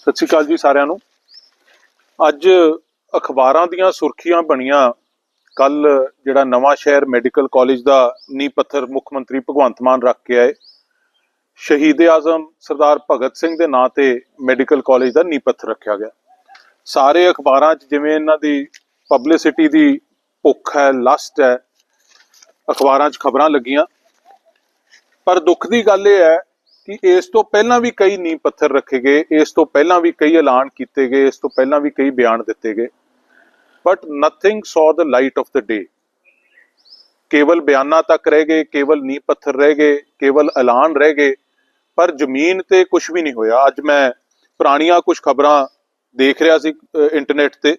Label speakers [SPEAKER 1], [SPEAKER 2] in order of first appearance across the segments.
[SPEAKER 1] ਸਤਿ ਸ਼੍ਰੀ ਅਕਾਲ ਜੀ ਸਾਰਿਆਂ ਨੂੰ। ਅੱਜ ਅਖਬਾਰਾਂ ਦੀਆਂ ਸੁਰਖੀਆਂ ਬਣੀਆਂ। ਕੱਲ ਜਿਹੜਾ ਨਵਾਂ ਸ਼ਹਿਰ ਮੈਡੀਕਲ ਕਾਲਜ ਦਾ ਨੀਂਹ ਪੱਥਰ ਮੁੱਖ ਮੰਤਰੀ ਭਗਵੰਤ ਮਾਨ ਰੱਖ ਕੇ ਆਏ। ਸ਼ਹੀਦ ਆਜ਼ਮ ਸਰਦਾਰ ਭਗਤ ਸਿੰਘ ਦੇ ਨਾਂ ਤੇ ਮੈਡੀਕਲ ਕਾਲਜ ਦਾ ਨੀਂਹ ਪੱਥਰ ਰੱਖਿਆ ਗਿਆ। ਸਾਰੇ ਅਖਬਾਰਾਂ 'ਚ ਜਿਵੇਂ ਇਹਨਾਂ ਦੀ ਪਬਲਿਸਿਟੀ ਦੀ ਭੁੱਖ ਹੈ, ਲਸਟ ਹੈ, ਅਖਬਾਰਾਂ 'ਚ ਖਬਰਾਂ ਲੱਗੀਆਂ। ਪਰ ਦੁੱਖ ਦੀ ਗੱਲ ਇਹ ਹੈ ਕਿ ਇਸ ਤੋਂ ਪਹਿਲਾਂ ਵੀ ਕਈ ਨੀਂਹ ਪੱਥਰ ਰੱਖੇ ਗਏ, ਇਸ ਤੋਂ ਪਹਿਲਾਂ ਵੀ ਕਈ ਐਲਾਨ ਕੀਤੇ ਗਏ, ਇਸ ਤੋਂ ਪਹਿਲਾਂ ਵੀ ਕਈ ਬਿਆਨ ਦਿੱਤੇ ਗਏ। ਬਟ ਨਥਿੰਗ ਸੌ ਦ ਲਾਈਟ ਆਫ ਦ ਡੇ ਕੇਵਲ ਬਿਆਨਾਂ ਤੱਕ ਰਹਿ ਗਏ, ਕੇਵਲ ਨੀਂਹ ਪੱਥਰ ਰਹਿ ਗਏ, ਕੇਵਲ ਐਲਾਨ ਰਹਿ ਗਏ। ਪਰ ਜ਼ਮੀਨ ਤੇ ਕੁਝ ਵੀ ਨਹੀਂ ਹੋਇਆ। ਅੱਜ ਮੈਂ ਪੁਰਾਣੀਆਂ ਕੁਝ ਖਬਰਾਂ ਦੇਖ ਰਿਹਾ ਸੀ ਇੰਟਰਨੈਟ ਤੇ।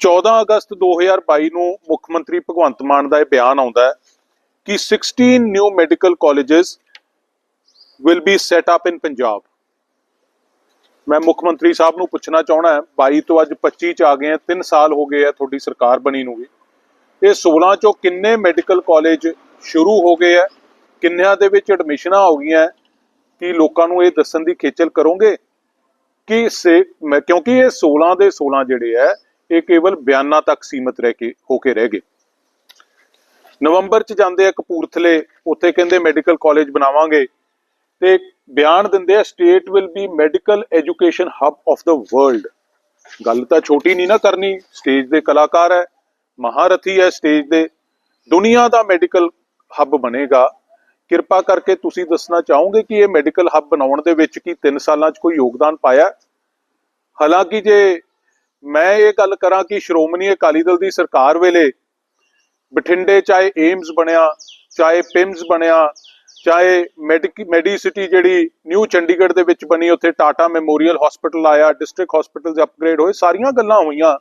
[SPEAKER 1] 14 ਅਗਸਤ 2022 ਨੂੰ ਮੁੱਖ ਮੰਤਰੀ ਭਗਵੰਤ ਮਾਨ ਦਾ ਇਹ ਬਿਆਨ ਆਉਂਦਾ ਹੈ ਕਿ 16 new medical colleges will be set up in Punjab ਮੈਂ ਮੁੱਖ ਮੰਤਰੀ ਸਾਹਿਬ ਨੂੰ ਪੁੱਛਣਾ ਚਾਹਣਾ ਹੈ 22 ਤੋਂ ਅੱਜ 25 ਚ ਆ ਗਏ ਆ 3 ਸਾਲ ਹੋ ਗਏ ਆ ਤੁਹਾਡੀ ਸਰਕਾਰ ਬਣੀ ਨੂੰ ਵੀ। ਇਹ 16 ਚੋਂ ਕਿੰਨੇ ਮੈਡੀਕਲ ਕਾਲਜ ਸ਼ੁਰੂ ਹੋ ਗਏ ਆ? ਕਿੰਨਿਆਂ ਦੇ ਵਿੱਚ ਐਡਮਿਸ਼ਨਾਂ ਹੋ ਗਈਆਂ ਕਿ ਲੋਕਾਂ ਨੂੰ ਇਹ ਦੱਸਣ ਦੀ ਖੇਚਲ ਕਰੋਗੇ? ਕਿ ਕਿਉਂਕਿ ਇਹ 16 ਦੇ 16 ਜਿਹੜੇ ਆ, ਇਹ ਕੇਵਲ ਬਿਆਨਾਂ ਤੱਕ ਸੀਮਤ ਰਹਿ ਕੇ, ਹੋ ਕੇ ਰਹਿ ਗਏ। ਨਵੰਬਰ ਚ ਜਾਂਦੇ ਆ ਕਪੂਰਥਲੇ, ਉੱਥੇ ਕਹਿੰਦੇ ਮੈਡੀਕਲ ਕਾਲਜ ਬਣਾਵਾਂਗੇ। ਤੇ ਬਿਆਨ ਦਿੰਦੇ ਆ state will be medical education hub of the world ਗੱਲ ਤਾਂ ਛੋਟੀ ਨਹੀਂ ਨਾ ਕਰਨੀ ਸਟੇਜ ਦੇ ਕਲਾਕਾਰ ਹੈ, ਮਹਾਰਥੀ ਹੈ ਸਟੇਜ ਦੇ। ਦੁਨੀਆ ਦਾ ਮੈਡੀਕਲ ਹੱਬ ਬਣੇਗਾ। ਕਿਰਪਾ ਕਰਕੇ ਤੁਸੀਂ ਦੱਸਣਾ ਚਾਹੋਗੇ ਕਿ ਇਹ ਮੈਡੀਕਲ ਹੱਬ ਬਣਾਉਣ ਦੇ ਵਿੱਚ ਕੀ 3 ਸਾਲਾਂ 'ਚ ਕੋਈ ਯੋਗਦਾਨ ਪਾਇਆ ਹਾਲਾਂਕਿ ਜੇ ਮੈਂ ਇਹ ਗੱਲ ਕਰਾਂ ਕਿ ਸ਼੍ਰੋਮਣੀ ਅਕਾਲੀ ਦਲ ਦੀ ਸਰਕਾਰ ਵੇਲੇ ਬਠਿੰਡੇ ਚਾਹੇ ਏਮਸ ਬਣਿਆ, ਚਾਹੇ ਪਿਮਸ ਬਣਿਆ ਚਾਹੇ ਮੈਡੀਕ ਮੈਡੀਸਿਟੀ ਜਿਹੜੀ ਨਿਊ ਚੰਡੀਗੜ੍ਹ ਦੇ ਵਿੱਚ ਬਣੀ, ਉੱਥੇ ਟਾਟਾ ਮੈਮੋਰੀਅਲ ਹਸਪੀਟਲ ਆਇਆ ਡਿਸਟ੍ਰਿਕਟ ਹਸਪੀਟਲਸ ਅਪਗ੍ਰੇਡ ਹੋਏ, ਸਾਰੀਆਂ ਗੱਲਾਂ ਹੋਈਆਂ।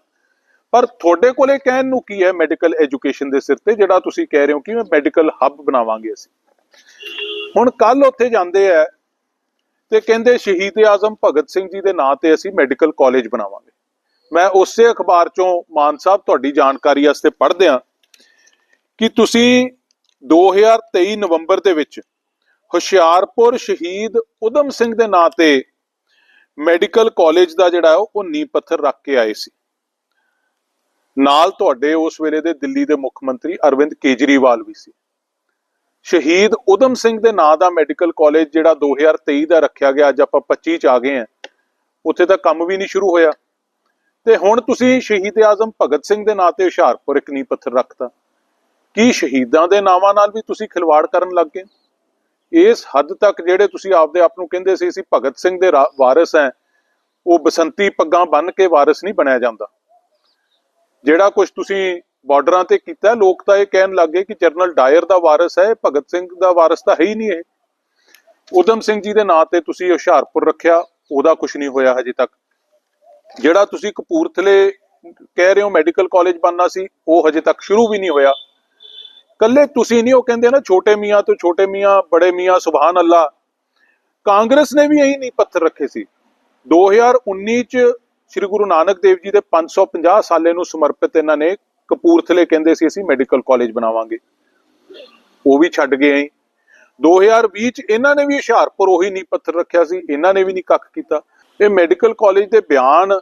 [SPEAKER 1] ਪਰ ਤੁਹਾਡੇ ਕੋਲੇ ਕਹਿਣ ਨੂੰ ਕੀ ਹੈ ਮੈਡੀਕਲ ਐਜੂਕੇਸ਼ਨ ਦੇ ਸਿਰ ਤੇ, ਜਿਹੜਾ ਤੁਸੀਂ ਕਹਿ ਰਹੇ ਹੋ ਕਿ ਮੈਂ ਮੈਡੀਕਲ ਹੱਬ ਬਣਾਵਾਂਗੇ ਅਸੀਂ? ਹੁਣ ਕੱਲ ਉੱਥੇ ਜਾਂਦੇ ਆ ਤੇ ਕਹਿੰਦੇ ਸ਼ਹੀਦ ਆਜ਼ਮ ਭਗਤ ਸਿੰਘ ਜੀ ਦੇ ਨਾਂ ਤੇ ਅਸੀਂ ਮੈਡੀਕਲ ਕਾਲਜ ਬਣਾਵਾਂਗੇ। ਮੈਂ ਉਸੇ ਅਖਬਾਰ ਚੋਂ ਮਾਨ ਸਾਹਿਬ ਤੁਹਾਡੀ ਜਾਣਕਾਰੀ ਵਾਸਤੇ ਪੜ੍ਹਦਿਆਂ ਕਿ ਤੁਸੀਂ 2023 ਨਵੰਬਰ ਦੇ ਵਿੱਚ ਹੁਸ਼ਿਆਰਪੁਰ ਸ਼ਹੀਦ ਉਦਮ ਸਿੰਘ ਦੇ ਨਾਂ ਤੇ ਮੈਡੀਕਲ ਕਾਲਜ ਦਾ ਜਿਹੜਾ ਉਹ ਨੀਂਹ ਪੱਥਰ ਰੱਖ ਕੇ ਆਏ ਸੀ। ਨਾਲ ਤੁਹਾਡੇ ਉਸ ਵੇਲੇ ਦੇ ਦਿੱਲੀ ਦੇ ਮੁੱਖ ਮੰਤਰੀ ਅਰਵਿੰਦ ਕੇਜਰੀਵਾਲ ਵੀ ਸੀ। ਸ਼ਹੀਦ ਉਦਮ ਸਿੰਘ ਦੇ ਨਾਂ ਦਾ ਮੈਡੀਕਲ ਕਾਲਜ ਜਿਹੜਾ 2023 ਦਾ ਰੱਖਿਆ ਗਿਆ, ਅੱਜ ਆਪਾਂ 25 ਚ ਆ ਗਏ ਆ ਉੱਥੇ ਤਾਂ ਕੰਮ ਵੀ ਨਹੀਂ ਸ਼ੁਰੂ ਹੋਇਆ। ਤੇ ਹੁਣ ਤੁਸੀਂ ਸ਼ਹੀਦ ਆਜ਼ਮ ਭਗਤ ਸਿੰਘ ਦੇ ਨਾਂ ਤੇ ਹੁਸ਼ਿਆਰਪੁਰ ਇੱਕ ਨੀਂਹ ਪੱਥਰ ਰੱਖਤਾ। ਕੀ ਸ਼ਹੀਦਾਂ ਦੇ ਨਾਵਾਂ ਨਾਲ ਵੀ ਤੁਸੀਂ ਖਿਲਵਾੜ ਕਰਨ ਲੱਗ ਗਏ? ਇਸ ਹੱਦ ਤੱਕ ਜਿਹੜੇ ਤੁਸੀਂ ਆਪਦੇ ਆਪ ਨੂੰ ਕਹਿੰਦੇ ਸੀ, ਅਸੀਂ ਭਗਤ ਸਿੰਘ ਦੇ ਵਾਰਿਸ ਹੈ, ਉਹ ਬਸੰਤੀ ਪੱਗਾਂ ਬੰਨ ਕੇ ਵਾਰਿਸ ਨਹੀਂ ਬਣਿਆ ਜਾਂਦਾ। ਜਿਹੜਾ ਕੁਝ ਤੁਸੀਂ ਬਾਰਡਰਾਂ ਤੇ ਕੀਤਾ, ਲੋਕ ਤਾਂ ਇਹ ਕਹਿਣ ਲੱਗੇ ਕਿ ਜਨਰਲ ਡਾਇਰ ਦਾ ਵਾਰਿਸ ਹੈ, ਭਗਤ ਸਿੰਘ ਦਾ ਵਾਰਿਸ ਤਾਂ ਹੈ ਹੀ ਨਹੀਂ ਇਹ। ਉਦਮ ਸਿੰਘ ਜੀ ਦੇ ਨਾਂ ਤੇ ਤੁਸੀਂ ਹੁਸ਼ਿਆਰਪੁਰ ਰੱਖਿਆ, ਉਹਦਾ ਕੁਝ ਨਹੀਂ ਹੋਇਆ ਹਜੇ ਤੱਕ। ਜਿਹੜਾ ਤੁਸੀਂ ਕਪੂਰਥਲੇ ਕਹਿ ਰਹੇ ਹੋ, ਮੈਡੀਕਲ ਕਾਲਜ ਬਣਨਾ ਸੀ, ਉਹ ਹਜੇ ਤੱਕ ਸ਼ੁਰੂ ਵੀ ਨਹੀਂ ਹੋਇਆ। ਕੱਲੇ ਤੁਸੀਂ ਨਹੀਂ, ਉਹ ਕਹਿੰਦੇ ਨਾ, ਛੋਟੇ ਮੀਆਂ ਤੋਂ ਛੋਟੇ ਮੀਆਂ, ਬੜੇ ਮੀਆਂ, ਸੁਭਾਨ ਅੱਲਾ। ਕਾਂਗਰਸ ਨੇ ਵੀ ਇਹੀ ਨਹੀਂ ਪੱਥਰ ਰੱਖੇ ਸੀ। 2019 ਚ ਸ੍ਰੀ ਗੁਰੂ ਨਾਨਕ ਦੇਵ ਜੀ ਦੇ 550 ਸਾਲੇ ਨੂੰ ਸਮਰਪਿਤ ਇਹਨਾਂ ਨੇ ਕਪੂਰਥਲੇ ਕਹਿੰਦੇ ਸੀ, ਅਸੀਂ ਮੈਡੀਕਲ ਕਾਲਜ ਬਣਾਵਾਂਗੇ। ਉਹ ਵੀ ਛੱਡ ਗਏ ਅਸੀਂ 2020 ਚ ਇਹਨਾਂ ਨੇ ਵੀ ਹੁਸ਼ਿਆਰਪੁਰ ਉਹੀ ਨਹੀਂ ਪੱਥਰ ਰੱਖਿਆ ਸੀ, ਇਹਨਾਂ ਨੇ ਵੀ ਨਹੀਂ ਕੱਖ ਕੀਤਾ। ਇਹ ਮੈਡੀਕਲ ਕਾਲਜ ਦੇ ਬਿਆਨ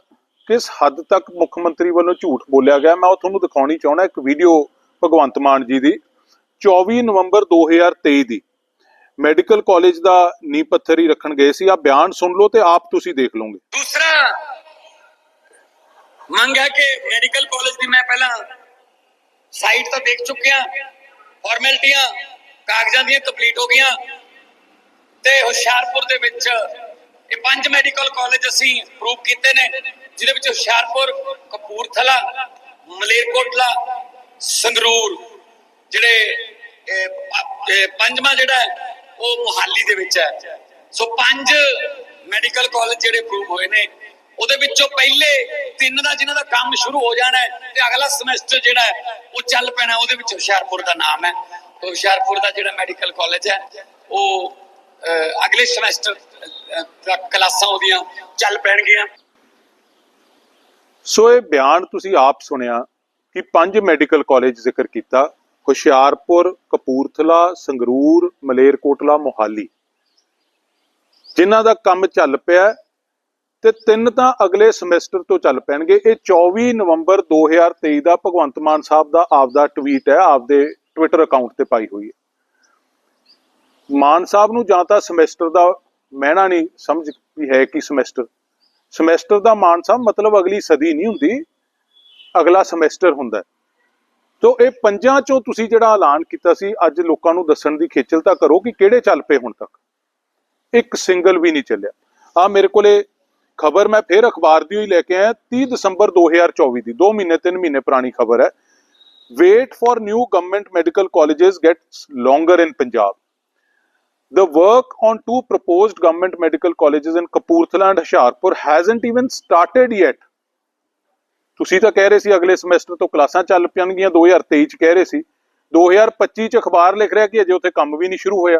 [SPEAKER 1] ਕਿਸ ਹੱਦ ਤੱਕ ਮੁੱਖ ਮੰਤਰੀ ਵੱਲੋਂ ਝੂਠ ਬੋਲਿਆ ਗਿਆ, ਮੈਂ ਉਹ ਤੁਹਾਨੂੰ ਦਿਖਾਉਣੀ ਚਾਹੁੰਦਾ, ਇੱਕ ਵੀਡੀਓ ਭਗਵੰਤ ਮਾਨ ਜੀ ਦੀ। 24 ਨਵੰਬਰ 2023 ਦੀ ਮੈਡੀਕਲ ਕਾਲਜ ਦਾ ਨੀਂਹ ਪੱਥਰ ਹੀ ਰੱਖਣ ਗਏ ਸੀ। ਆ ਬਿਆਨ ਸੁਣ ਲਓ ਤੇ ਆਪ ਤੁਸੀਂ ਦੇਖ ਲਓਗੇ।
[SPEAKER 2] ਦੂਸਰਾ ਮੰਗ ਹੈ ਕਿ ਮੈਡੀਕਲ ਕਾਲਜ ਦੀ ਮੈਂ ਪਹਿਲਾਂ ਸਾਈਟ ਤਾਂ ਦੇਖ ਚੁੱਕਿਆ ਫਾਰਮੈਲਟੀਆਂ ਕਾਗਜ਼ਾਂ ਦੀਆਂ ਕੰਪਲੀਟ ਹੋ ਗਈਆਂ ਤੇ ਹੁਸ਼ਿਆਰਪੁਰ ਦੇ ਵਿੱਚ ਇਹ ਪੰਜ ਮੈਡੀਕਲ ਕਾਲਜ ਅਸੀਂ ਪ੍ਰੂਵ ਕੀਤੇ ਨੇ, ਜਿਹਦੇ ਵਿੱਚ ਹੁਸ਼ਿਆਰਪੁਰ, ਕਪੂਰਥਲਾ, ਮਲੇਰਕੋਟਲਾ, ਸੰਗਰੂਰ ਜਿਹੜੇ ਪੰਜਵਾਂ ਜਿਹੜਾ ਉਹ ਮੁਹਾਲੀ ਦੇ ਵਿੱਚ ਹੈ। ਸੋ ਪੰਜ ਮੈਡੀਕਲ ਕਾਲਜ ਜਿਹੜੇ ਪ੍ਰੂਵ ਹੋਏ ਨੇ, ਉਹਦੇ ਵਿੱਚੋਂ ਪਹਿਲੇ ਤਿੰਨ ਦਾ ਜਿਨ੍ਹਾਂ ਦਾ ਕੰਮ ਸ਼ੁਰੂ ਹੋ ਜਾਣਾ ਤੇ ਅਗਲਾ ਸਮੈਸਟਰ ਜਿਹੜਾ ਉਹ ਚੱਲ ਪੈਣਾ ਉਹਦੇ ਵਿੱਚ ਹੁਸ਼ਿਆਰਪੁਰ ਦਾ ਨਾਮ ਹੈ। ਤੇ ਹੁਸ਼ਿਆਰਪੁਰ ਦਾ ਜਿਹੜਾ ਮੈਡੀਕਲ ਕਾਲਜ ਹੈ, ਉਹ ਅਗਲੇ ਸਮੈਸਟਰ ਤੱਕ ਕਲਾਸਾਂ ਉਹਦੀਆਂ ਚੱਲ ਪੈਣਗੀਆਂ।
[SPEAKER 1] ਸੋ ਇਹ ਬਿਆਨ ਤੁਸੀਂ ਆਪ ਸੁਣਿਆ ਕਿ ਪੰਜ ਮੈਡੀਕਲ ਕਾਲਜ ਜ਼ਿਕਰ ਕੀਤਾ ਹੁਸ਼ਿਆਰਪੁਰ, ਕਪੂਰਥਲਾ, ਸੰਗਰੂਰ, ਮਲੇਰਕੋਟਲਾ, ਮੋਹਾਲੀ। ਜਿਨ੍ਹਾਂ ਦਾ ਕੰਮ ਚੱਲ ਪਿਆ ਤੇ ਤਿੰਨ ਤਾਂ ਅਗਲੇ ਸਮੈਸਟਰ ਤੋਂ ਚੱਲ ਪੈਣਗੇ। ਇਹ 24 ਨਵੰਬਰ 2023 ਦਾ ਭਗਵੰਤ ਮਾਨ ਸਾਹਿਬ ਦਾ ਆਪਦਾ ਟਵੀਟ ਹੈ, ਆਪਦੇ ਟਵਿੱਟਰ ਅਕਾਊਂਟ ਤੇ ਪਾਈ ਹੋਈ ਹੈ। ਮਾਨ ਸਾਹਿਬ ਨੂੰ ਜਾਂ ਤਾਂ ਸਮੈਸਟਰ ਦਾ ਮਹਿਣਾ ਨਹੀਂ ਸਮਝ ਵੀ ਹੈ ਕਿ ਸਮੈਸਟਰ। ਸਮੈਸਟਰ ਦਾ ਮਾਨ ਸਾਹਿਬ ਮਤਲਬ ਅਗਲੀ ਸਦੀ ਨਹੀਂ ਹੁੰਦੀ, ਅਗਲਾ ਸਮੈਸਟਰ ਹੁੰਦਾ ਤੋ ਇਹ ਪੰਜਾਂ ਚੋਂ ਤੁਸੀਂ ਜਿਹੜਾ ਐਲਾਨ ਕੀਤਾ ਸੀ, ਅੱਜ ਲੋਕਾਂ ਨੂੰ ਦੱਸਣ ਦੀ ਖੇਚਲ ਤਾਂ ਕਰੋ ਕਿ ਕਿਹੜੇ ਚੱਲ ਪਏ ਹੁਣ ਤੱਕ। ਇੱਕ ਸਿੰਗਲ ਵੀ ਨਹੀਂ ਚੱਲਿਆ। ਆ ਮੇਰੇ ਕੋਲੇ ਖਬਰ ਮੈਂ ਫੇਰ ਅਖਬਾਰ ਦੀ ਹੋਈ ਲੈ ਕੇ ਆਇਆ 30 ਦਸੰਬਰ 2024 ਦੀ। 2 ਮਹੀਨੇ 3 ਮਹੀਨੇ ਪੁਰਾਣੀ ਖਬਰ ਹੈ। Wait for new government medical colleges gets longer in Punjab The work on two proposed government medical colleges in Kapurthala and Hoshiarpur hasn't even started yet. ਤੁਸੀਂ ਤਾਂ ਕਹਿ ਰਹੇ ਸੀ ਅਗਲੇ ਸਮੈਸਟਰ ਤੋਂ ਕਲਾਸਾਂ ਚੱਲ ਪੈਣਗੀਆਂ 2023 ਚ ਕਹਿ ਰਹੇ ਸੀ। 2025 ਚ ਅਖਬਾਰ ਲਿਖ ਰਿਹਾ ਕਿ ਅਜੇ ਉੱਥੇ ਕੰਮ ਵੀ ਨਹੀਂ ਸ਼ੁਰੂ ਹੋਇਆ।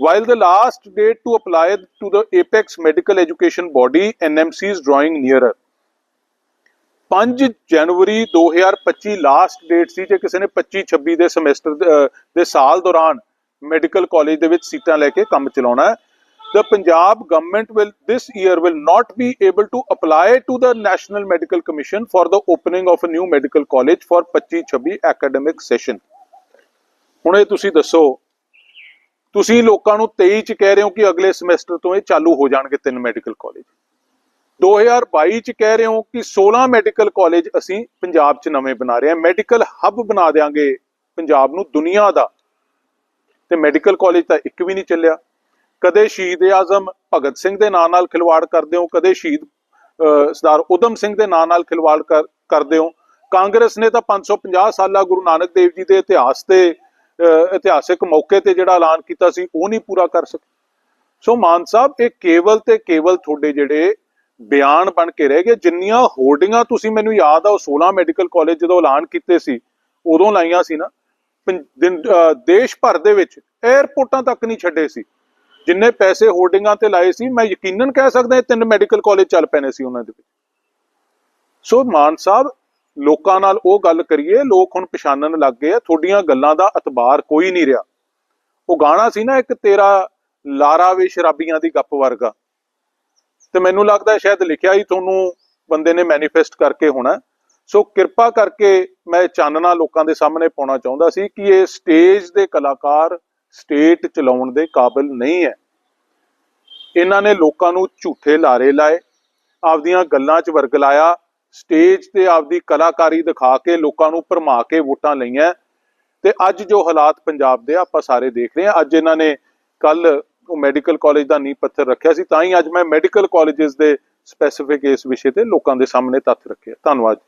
[SPEAKER 1] While the last date to apply to the Apex Medical Education Body NMC is drawing nearer. 5 ਜਨਵਰੀ 2025 ਲਾਸਟ ਡੇਟ ਸੀ ਜੇ ਕਿਸੇ ਨੇ 25 26 ਦੇ ਸਮੈਸਟਰ ਦੇ ਸਾਲ ਦੌਰਾਨ ਮੈਡੀਕਲ ਕਾਲਜ ਦੇ ਵਿੱਚ ਸੀਟਾਂ ਲੈ ਕੇ ਕੰਮ ਚਲਾਉਣਾ ਹੈ। The punjab government will this year will not be able to apply to the national medical commission for the opening of a new medical college for 25 26 academic session ਹੁਣ ਇਹ ਤੁਸੀਂ ਦੱਸੋ ਤੁਸੀਂ ਲੋਕਾਂ ਨੂੰ 23 ਚ ਕਹਿ ਰਹੇ ਹੋ ਕਿ ਅਗਲੇ ਸਮੈਸਟਰ ਤੋਂ ਇਹ ਚਾਲੂ ਹੋ ਜਾਣਗੇ ਤਿੰਨ ਮੈਡੀਕਲ ਕਾਲਜ 2022 ਚ ਕਹਿ ਰਹੇ ਹੋ ਕਿ 16 ਮੈਡੀਕਲ ਕਾਲਜ ਅਸੀਂ ਪੰਜਾਬ ਚ ਨਵੇਂ ਬਣਾ ਰਹੇ ਹਾਂ ਮੈਡੀਕਲ ਹੱਬ ਬਣਾ ਦੇਾਂਗੇ ਪੰਜਾਬ ਨੂੰ ਦੁਨੀਆ ਦਾ ਤੇ ਮੈਡੀਕਲ ਕਾਲਜ ਤਾਂ ਇੱਕ ਵੀ ਨਹੀਂ ਚੱਲਿਆ ਕਦੇ ਸ਼ਹੀਦ ਆਜ਼ਮ ਭਗਤ ਸਿੰਘ ਦੇ ਨਾਂ ਨਾਲ ਖਿਲਵਾੜ ਕਰਦੇ ਹੋ, ਕਦੇ ਸ਼ਹੀਦ ਸਰਦਾਰ ਉਦਮ ਸਿੰਘ ਦੇ ਨਾਂ ਨਾਲ ਖਿਲਵਾੜ ਕਰਦੇ ਹੋ। ਕਾਂਗਰਸ ਨੇ ਤਾਂ 550 ਸਾਲਾ ਗੁਰੂ ਨਾਨਕ ਦੇਵ ਜੀ ਦੇ ਇਤਿਹਾਸ ਤੇ ਇਤਿਹਾਸਿਕ ਮੌਕੇ ਤੇ ਜਿਹੜਾ ਐਲਾਨ ਕੀਤਾ ਸੀ, ਉਹ ਨਹੀਂ ਪੂਰਾ ਕਰ ਸਕੇ। ਸੋ ਮਾਨ ਸਾਹਿਬ, ਇਹ ਕੇਵਲ ਤੇ ਕੇਵਲ ਤੁਹਾਡੇ ਜਿਹੜੇ ਬਿਆਨ ਬਣ ਕੇ ਰਹਿ ਗਏ, ਜਿੰਨੀਆਂ ਹੋਰਡਿੰਗਾਂ ਤੁਸੀਂ ਮੈਨੂੰ ਯਾਦ ਆ, ਉਹ 16 ਮੈਡੀਕਲ ਕਾਲਜ ਜਦੋਂ ਐਲਾਨ ਕੀਤੇ ਸੀ, ਉਦੋਂ ਲਾਈਆਂ ਸੀ ਨਾ। ਦੇਸ਼ ਭਰ ਦੇ ਵਿੱਚ 에ਅਰਪੋਰਟਾਂ ਤੱਕ ਨਹੀਂ ਛੱਡੇ ਸੀ। ਜਿੰਨੇ ਪੈਸੇ ਹੋਰਡਿੰਗਾਂ ਤੇ ਲਾਏ ਸੀ, ਮੈਂ ਯਕੀਨਨ ਕਹਿ ਸਕਦਾ ਇਹ ਤਿੰਨ ਮੈਡੀਕਲ ਕਾਲਜ ਚੱਲ ਪੈਣੇ ਸੀ ਉਹਨਾਂ ਦੇ ਵਿੱਚ। ਸੋ ਮਾਨ ਸਾਹਿਬ, ਲੋਕਾਂ ਨਾਲ ਉਹ ਗੱਲ ਕਰੀਏ, ਲੋਕ ਹੁਣ ਪਛਾਣਨ ਲੱਗ ਗਏ ਆ, ਤੁਹਾਡੀਆਂ ਗੱਲਾਂ ਦਾ ਅਤਬਾਰ ਕੋਈ ਨਹੀਂ ਰਿਹਾ। ਉਹ ਗਾਣਾ ਸੀ ਨਾ ਇੱਕ ਤੇਰਾ ਲਾਰਾ ਵੇ ਸ਼ਰਾਬੀਆਂ ਦੀ ਗੱਪ ਵਰਗਾ। ਤੇ ਮੈਨੂੰ ਲੱਗਦਾ ਸ਼ਾਇਦ ਲਿਖਿਆ ਹੀ ਤੁਹਾਨੂੰ ਬੰਦੇ ਨੇ ਮੈਨੀਫੈਸਟ ਕਰਕੇ ਹੋਣਾ। ਸੋ ਕਿਰਪਾ ਕਰਕੇ ਮੈਂ ਚਾਨਣਾ ਲੋਕਾਂ ਦੇ ਸਾਹਮਣੇ ਪਾਉਣਾ ਚਾਹੁੰਦਾ ਸੀ ਕਿ ਇਹ ਸਟੇਜ ਦੇ ਕਲਾਕਾਰ ਸਟੇਟ ਚਲਾਉਣ ਦੇ ਕਾਬਿਲ ਨਹੀਂ ਹੈ। ਇਹਨਾਂ ਨੇ ਲੋਕਾਂ ਨੂੰ ਝੂਠੇ ਲਾਰੇ ਲਾਏ ਆਪਦੀਆਂ ਗੱਲਾਂ 'ਚ ਵਰਗ ਲਾਇਆ ਸਟੇਜ ਤੇ ਆਪਦੀ ਕਲਾਕਾਰੀ ਦਿਖਾ ਕੇ ਲੋਕਾਂ ਨੂੰ ਭਰਮਾ ਕੇ ਵੋਟਾਂ ਲਈਆਂ। ਤੇ ਅੱਜ ਜੋ ਹਾਲਾਤ ਪੰਜਾਬ ਦੇ ਆ, ਆਪਾਂ ਸਾਰੇ ਦੇਖ ਰਹੇ ਹਾਂ। ਅੱਜ ਇਹਨਾਂ ਨੇ ਕੱਲ ਉਹ ਮੈਡੀਕਲ ਕਾਲਜ ਦਾ ਨੀਂਹ ਪੱਥਰ ਰੱਖਿਆ ਸੀ ਤਾਂ ਹੀ ਅੱਜ ਮੈਂ ਮੈਡੀਕਲ ਕਾਲਜਸ ਦੇ ਸਪੈਸੀਫਿਕ ਇਸ ਵਿਸ਼ੇ ਤੇ ਲੋਕਾਂ ਦੇ ਸਾਹਮਣੇ ਤੱਥ ਰੱਖਿਆ। ਧੰਨਵਾਦ